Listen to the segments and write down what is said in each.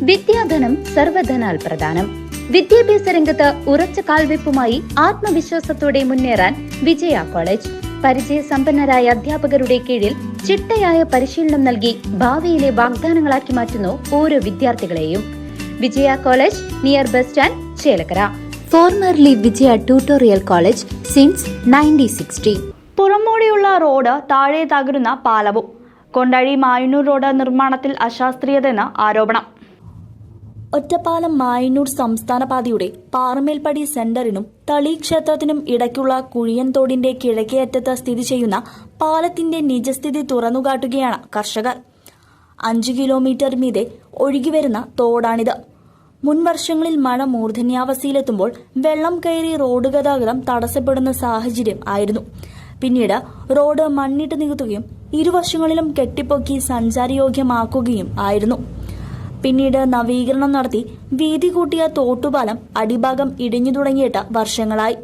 വിദ്യാധനം സർവധനാൽ പ്രധാനം വിദ്യാഭ്യാസ രംഗത്ത് ഉറച്ച കാൽവെപ്പുമായി ആത്മവിശ്വാസത്തോടെ മുന്നേറാൻ വിജയ കോളേജ്. പരിചയ സമ്പന്നരായ അധ്യാപകരുടെ കീഴിൽ ചിട്ടയായ പരിശീലനം നൽകി ഭാവിയിലെ വാഗ്ദാനങ്ങളാക്കി മാറ്റുന്നു ഓരോ വിദ്യാർത്ഥികളെയും. Vijaya college near bus stand Chelakkara. Formerly Vijaya tutorial college since nineteen sixty. പുറമോടെയുള്ള road താഴെ തകരുന്ന പാലവും. കൊണ്ടഴി മായനൂർ റോഡ് നിർമ്മാണത്തിൽ അശാസ്ത്രീയതെന്ന് ആരോപണം. ഒറ്റപ്പാലം മായന്നൂർ സംസ്ഥാന പാതയുടെ പാറമേൽപ്പടി സെന്ററിനും തളി ക്ഷേത്രത്തിനും ഇടയ്ക്കുള്ള കുഴിയൻതോടിന്റെ കിഴക്കേ അറ്റത്ത് സ്ഥിതി ചെയ്യുന്ന പാലത്തിന്റെ നിജസ്ഥിതി തുറന്നുകാട്ടുകയാണ് കർഷകർ. അഞ്ചു കിലോമീറ്റർ മീതെ ഒഴുകിവരുന്ന തോടാണിത്. മുൻ വർഷങ്ങളിൽ മഴ മൂർധന്യാവസ്ഥയിലെത്തുമ്പോൾ വെള്ളം കയറി റോഡ് ഗതാഗതം തടസ്സപ്പെടുന്ന സാഹചര്യം ആയിരുന്നു. പിന്നീട് റോഡ് മണ്ണിട്ട് നികത്തുകയും ഇരുവശങ്ങളിലും കെട്ടിപ്പൊക്കി സഞ്ചാരയോഗ്യമാക്കുകയും ആയിരുന്നു. പിന്നീട് നവീകരണം നടത്തി വീതി കൂട്ടിയ തോട്ടുപാലം അടിഭാഗം ഇടിഞ്ഞു തുടങ്ങിയിട്ട് വർഷങ്ങളായി.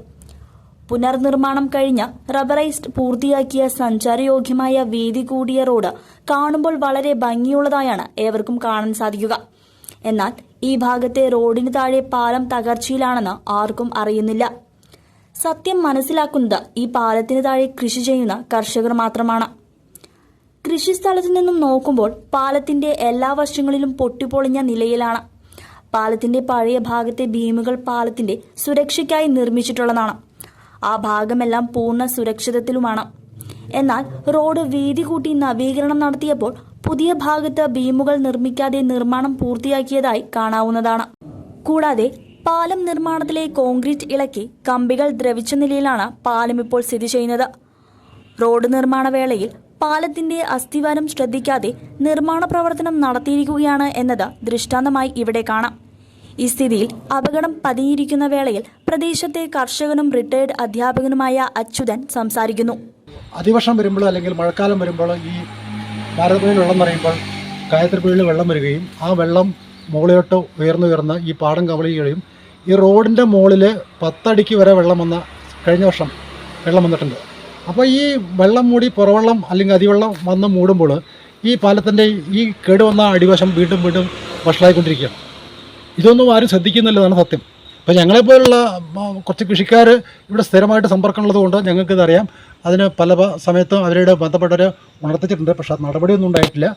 പുനർനിർമ്മാണം കഴിഞ്ഞ റബറൈസ്ഡ് പൂർത്തിയാക്കിയ സഞ്ചാരയോഗ്യമായ വീതി കൂടിയ റോഡ് കാണുമ്പോൾ വളരെ ഭംഗിയുള്ളതായാണ് ഏവർക്കും കാണാൻ സാധിക്കുക. എന്നാൽ ഈ ഭാഗത്തെ റോഡിന് താഴെ പാലം തകർച്ചയിലാണെന്ന് ആർക്കും അറിയുന്നില്ല. സത്യം മനസ്സിലാക്കുന്നത് ഈ പാലത്തിന് താഴെ കൃഷി ചെയ്യുന്ന കർഷകർ മാത്രമാണ്. കൃഷിസ്ഥലത്തു നിന്നും നോക്കുമ്പോൾ പാലത്തിന്റെ എല്ലാ വശങ്ങളിലും പൊട്ടിപ്പൊളിഞ്ഞ നിലയിലാണ്. പാലത്തിന്റെ പഴയ ഭാഗത്തെ ഭീമുകൾ പാലത്തിന്റെ സുരക്ഷയ്ക്കായി നിർമ്മിച്ചിട്ടുള്ളതാണ്. ആ ഭാഗമെല്ലാം പൂർണ സുരക്ഷിതത്തിലുമാണ്. എന്നാൽ റോഡ് വീതി കൂട്ടി നവീകരണം നടത്തിയപ്പോൾ പുതിയ ഭാഗത്ത് ഭീമുകൾ നിർമ്മിക്കാതെ നിർമ്മാണം പൂർത്തിയാക്കിയതായി കാണാവുന്നതാണ്. കൂടാതെ പാലം നിർമ്മാണത്തിലെ കോൺക്രീറ്റ് ഇളക്കി കമ്പികൾ ദ്രവിച്ച നിലയിലാണ് പാലം ഇപ്പോൾ സ്ഥിതി ചെയ്യുന്നത്. റോഡ് നിർമ്മാണ വേളയിൽ പാലത്തിന്റെ അസ്ഥിവാരം ശ്രദ്ധിക്കാതെ നിർമ്മാണ പ്രവർത്തനം നടത്തിയിരിക്കുകയാണ് എന്നത് ദൃഷ്ടാന്തമായി ഇവിടെ കാണാം. ഈ സ്ഥിതിയിൽ അപകടം പതിയിരിക്കുന്ന വേളയിൽ പ്രദേശത്തെ കർഷകനും റിട്ടയർഡ് അധ്യാപകനുമായ അച്യുതൻ സംസാരിക്കുന്നു. അതിവർഷം വരുമ്പോൾ അല്ലെങ്കിൽ മഴക്കാലം വരുമ്പോൾ ഈ ഭാരതപ്പുഴയിൽ വെള്ളം നിറയുമ്പോൾ കായത്തിരിപ്പുഴയിൽ വെള്ളം വരികയും ആ വെള്ളം മുകളിലോട്ട് ഉയർന്നു ഉയർന്ന് ഈ പാടം കവളിയുകയും ഈ റോഡിന്റെ മുകളിൽ പത്തടിക്ക് വരെ വെള്ളം വന്ന കഴിഞ്ഞ വർഷം വെള്ളം വന്നിട്ടുണ്ട്. അപ്പോൾ ഈ വെള്ളം മൂടി പുറവെള്ളം അല്ലെങ്കിൽ അതിവെള്ളം വന്ന് മൂടുമ്പോൾ ഈ പാലത്തിന്റെ ഈ കേടുവന്ന അടിവശം വീണ്ടും വീണ്ടും വഷളായിക്കൊണ്ടിരിക്കുകയാണ് ഇതൊന്നും ആരും ശ്രദ്ധിക്കുന്നില്ലതാണ് സത്യം. അപ്പോൾ ഞങ്ങളെപ്പോലുള്ള കുറച്ച് കൃഷിക്കാർ ഇവിടെ സ്ഥിരമായിട്ട് സമ്പർക്കമുള്ളത് കൊണ്ട് ഞങ്ങൾക്കിതറിയാം അതിന് പല സമയത്തും അവരുടെ ബന്ധപ്പെട്ടവരെ ഉണർത്തിച്ചിട്ടുണ്ട്. പക്ഷേ നടപടിയൊന്നും ഉണ്ടായിട്ടില്ല.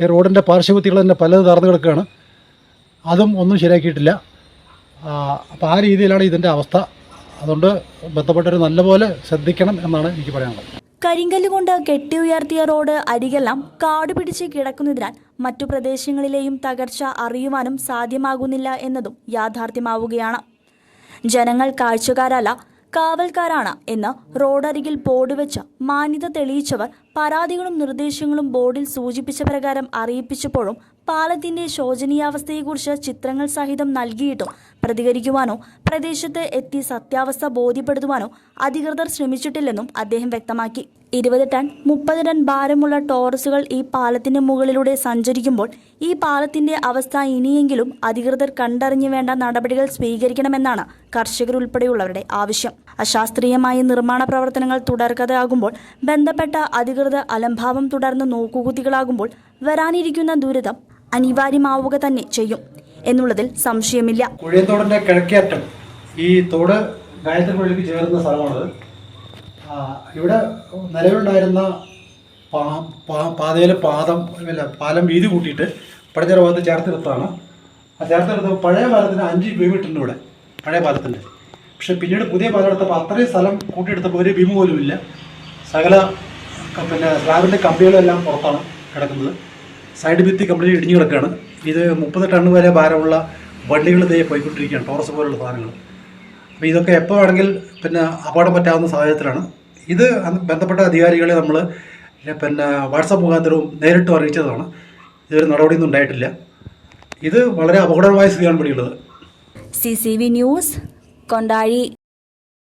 ഈ റോഡിന്റെ പാർശ്വഭിത്തികൾ തന്നെ പലത് തറന്നു കിടക്കുകയാണ്. അതും ഒന്നും ശരിയാക്കിയിട്ടില്ല. അപ്പോൾ ആ രീതിയിലാണ് ഇതിന്റെ അവസ്ഥ. അതുകൊണ്ട് ബന്ധപ്പെട്ടവർ നല്ലപോലെ ശ്രദ്ധിക്കണം എന്നാണ് എനിക്ക് പറയാനുള്ളത്. കരിങ്കല്ല് കൊണ്ട് കെട്ടി ഉയർത്തിയ റോഡ് അരികെല്ലാം കാട് പിടിച്ച് കിടക്കുന്നതിനാൽ മറ്റു പ്രദേശങ്ങളിലെയും തകർച്ച അറിയുവാനും സാധ്യമാകുന്നില്ല എന്നതും യാഥാർത്ഥ്യമാവുകയാണ്. ജനങ്ങൾ കാഴ്ചക്കാരല്ല കാവൽക്കാരാണ് എന്ന് റോഡരികിൽ ബോർഡ് വെച്ച് മാന്യത തെളിയിച്ചവർ പരാതികളും നിർദ്ദേശങ്ങളും ബോർഡിൽ സൂചിപ്പിച്ച പ്രകാരം അറിയിപ്പിച്ചപ്പോഴും പാലത്തിന്റെ ശോചനീയാവസ്ഥയെക്കുറിച്ച് ചിത്രങ്ങൾ സഹിതം നൽകിയിട്ടും പ്രതികരിക്കുവാനോ പ്രദേശത്ത് എത്തി സത്യാവസ്ഥ ബോധ്യപ്പെടുത്തുവാനോ അധികൃതർ ശ്രമിച്ചിട്ടില്ലെന്നും അദ്ദേഹം വ്യക്തമാക്കി. ഇരുപത് ടൺ മുപ്പത് ടൺ ഭാരമുള്ള ടോറസുകൾ ഈ പാലത്തിന് മുകളിലൂടെ സഞ്ചരിക്കുമ്പോൾ ഈ പാലത്തിന്റെ അവസ്ഥ ഇനിയെങ്കിലും അധികൃതർ കണ്ടറിഞ്ഞു വേണ്ട നടപടികൾ സ്വീകരിക്കണമെന്നാണ് കർഷകരുൾപ്പെടെയുള്ളവരുടെ ആവശ്യം. അശാസ്ത്രീയമായ നിർമ്മാണ പ്രവർത്തനങ്ങൾ തുടർക്കഥയാകുമ്പോൾ ബന്ധപ്പെട്ട അധികൃതർ അലംഭാവം തുടർന്ന് നോക്കുകുത്തികളാകുമ്പോൾ വരാനിരിക്കുന്ന ദുരിതം അനിവാര്യമാവുക തന്നെ ചെയ്യും എന്നുള്ളതിൽ സംശയമില്ല. കിഴക്കേറ്റം ഈ തോട് ഗായത്രി പുഴയിലേക്ക് ചേരുന്ന സ്ഥലമാണത്. ഇവിടെ നിലവിലുണ്ടായിരുന്ന പാതയിലെ പാദം അല്ല പാലം വീതി കൂട്ടിയിട്ട് പടിഞ്ഞാറ് ഭാഗത്ത് ചേർത്തെടുത്താണ് ആ ചേർത്തെടുത്ത് പഴയ പാലത്തിന് അഞ്ച് ബീം ഇട്ടുണ്ട് ഇവിടെ പഴയ പാലത്തിന്റെ. പക്ഷെ പിന്നീട് പുതിയ പാലം എടുത്തപ്പോൾ അത്രയും സ്ഥലം കൂട്ടിയെടുത്തപ്പോൾ ഒരു ബീം പോലും ഇല്ല. സകല പിന്നെ സ്ലാബിന്റെ കമ്പികളെല്ലാം പുറത്താണ് കിടക്കുന്നത്. സൈഡ് ഭിത്തി കംപ്ലീറ്റ് ഇടിഞ്ഞു കിടക്കുകയാണ്. ഇത് മുപ്പത് ടൺ വരെ ഭാരമുള്ള വണ്ടികൾ ഇതേ പോയിക്കൊണ്ടിരിക്കുകയാണ് ടോറസ് പോലുള്ള സാധനങ്ങൾ. അപ്പോൾ ഇതൊക്കെ എപ്പോൾ വേണമെങ്കിൽ പിന്നെ അപകടം പറ്റാവുന്ന സാഹചര്യത്തിലാണ്. ഇത് ബന്ധപ്പെട്ട അധികാരികളെ നമ്മൾ പിന്നെ വാട്സപ്പ് മുഖാന്തരവും നേരിട്ട് അറിയിച്ചതാണ്. ഇതൊരു നടപടിയൊന്നും ഉണ്ടായിട്ടില്ല. ഇത് വളരെ അപകടമായ സ്ഥിതിയാണ് പിടിയുള്ളത് C C V news Kondazhi.